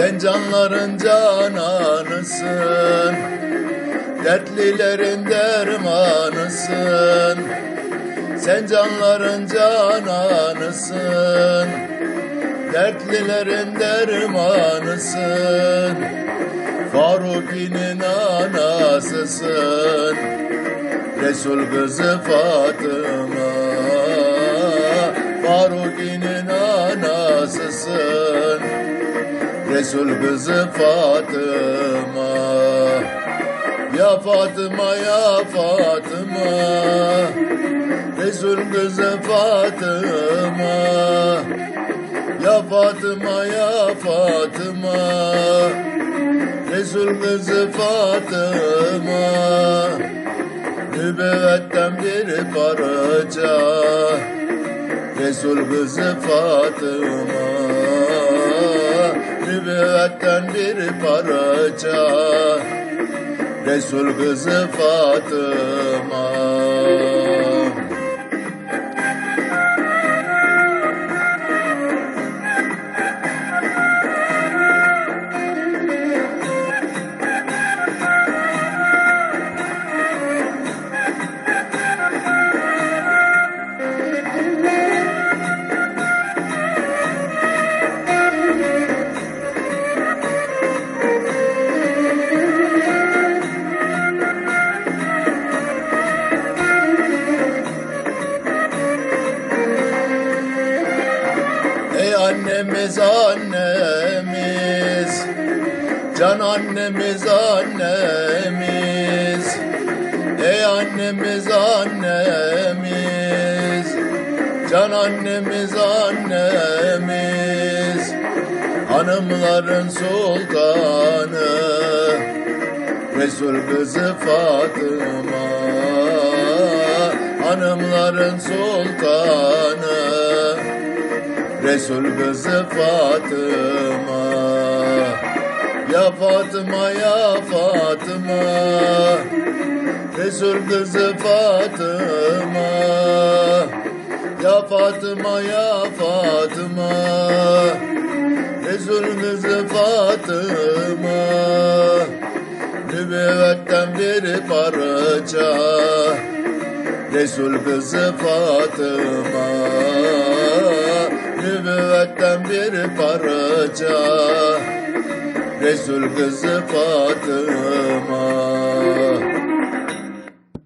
Sen canların cananısın Dertlilerin dermanısın. Sen canların cananısın Dertlilerin dermanısın. Faruki'nin anasısın Resul kızı Fatıma. Faruki'nin Resul kızı Fatıma. Ya Fatıma ya Fatıma. Resul kızı Fatıma. Ya Fatıma ya Fatıma. Resul kızı Fatıma. Nübüvvetten bir parça Resul kızı Fatıma Nübüvvetten bir parça Resul kızı Fatıma annemiz annemiz. Can annemiz annemiz. Ey annemiz annemiz. Can annemiz annemiz. Hanımların sultanı. Resul kızı Fatıma. Hanımların sultanı Resul kızı Fatıma. Ya Fatıma ya Fatıma. Resul kızı Fatıma. Ya Fatıma ya Fatıma. Resul kızı Fatıma. Nübüvvetten bir parça. Resul kızı Fatıma Nübüvvetten bir parça Resul kızı Fatıma